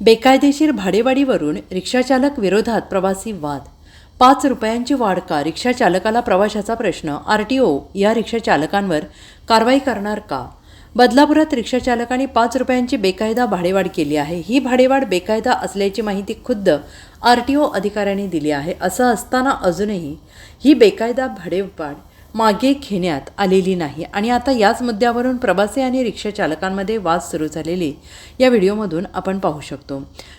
बेकायदेशीर भाडेवाढीवरून रिक्षाचालक विरोधात प्रवासी वाद. पाच रुपयांची वाढ का? रिक्षाचालकाला प्रवाशाचा प्रश्न आर टी ओ या रिक्षाचालकांवर कारवाई करणार का? बदलापुरात रिक्षाचालकांनी पाच रुपयांची बेकायदा भाडेवाढ केली आहे. ही भाडेवाढ बेकायदा असल्याची माहिती खुद्द आर टी ओ अधिकाऱ्यांनी दिली आहे. असं असताना अजूनही ही बेकायदा भाडेवाढ मागे घेण्यात आलेली नाही. आणि आता याच मुद्द्यावरून प्रवासी आणि रिक्षाचालकांमध्ये वाद सुरू झालेले या व्हिडिओमधून आपण पाहू शकतो.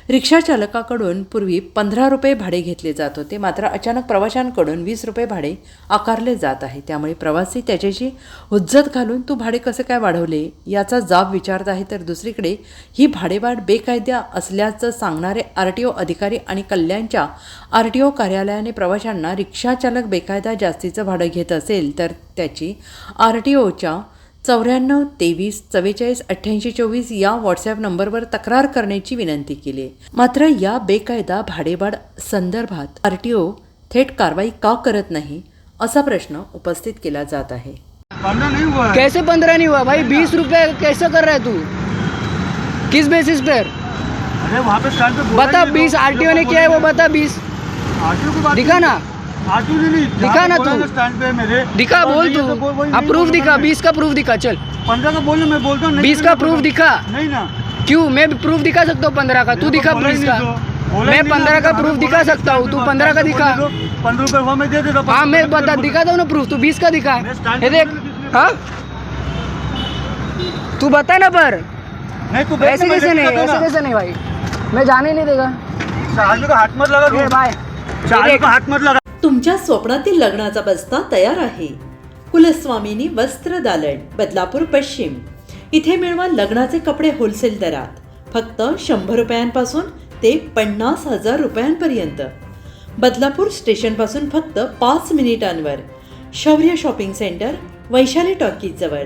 रिक्षाचालकाकडून पूर्वी पंधरा रुपये भाडे घेतले जात होते. मात्र अचानक प्रवाशांकडून वीस रुपये भाडे आकारले जात आहे. त्यामुळे प्रवासी त्याच्याशी हुज्जत घालून तू भाडे कसे काय वाढवले? याचा जाब विचारत आहे तर दुसरीकडे ही भाडेवाढ बेकायदा असल्याचं सांगणारे आर टी ओ अधिकारी आणि कल्याणच्या आर टी ओ कार्यालयाने प्रवाशांना रिक्षाचालक बेकायदा जास्तीचं भाडं घेत असेल तर त्याची आर टी ओच्या चौऱ्याण्णव तेवीस चव्वेचाळीस अठ्ठ्याऐंशी चोवीस या व्हॉट्सॲप नंबरवर तक्रार करण्याची विनंती केली. मात्र या बेकायदा भाडेवाढ संदर्भात आर टी ओ थेट कारवाई का करत नाही असा प्रश्न उपस्थित केला जात आहे है कैसे पंद्रह नहीं हुआ भाई बीस रुपए कैसे कर रहा है तू किस बेसिस पर अरे वहाँ पे स्टैंड पे बोला बता बीस आरटीओ ने किया है वो। बता बीस आरटीओ की बात दिखा। ना दिखा ना तू। स्टैंड पे मेरे। दिखा बोल तू। है तो अब प्रूफ दिखा बीस का प्रूफ दिखा चल। पंद्रह का बोल मैं बोलता हूँ बीस तो का प्रूफ दिखा। नहीं ना। क्यों? मैं प्रूफ दिखा सकता हूँ पंद्रह का। तू दिखा बीस का। तो। ही मैं पंद्रह का प्रूफ दिखा सकता हूँ। तू पंद्रह का दिखा। पंद्रह रुपए हुआ मैं दे देता हाँ मैं बता दिखा दो ना प्रूफ तू बीस का दिखा। ये देख हाँ? तू बता ना पर। ऐसे कैसे नहीं ऐसे कैसे नहीं भाई? मैं जाने नहीं देगा। का हाथ मत लगा भाई हाथ मत लगा तुमच्या स्वप्नातील लग्नाचा बस्ता तयार आहे. कुलस्वामिनी वस्त्र दालन बदलापूर पश्चिम. इथे मिळवा लग्नाचे कपडे होलसेल दरात. फक्त शंभर रुपयांपासून ते पन्नास हजार रुपयांपर्यंत. बदलापूर स्टेशनपासून फक्त पाच मिनिटांवर. शौर्य शॉपिंग सेंटर वैशाली टॉकीजजवळ.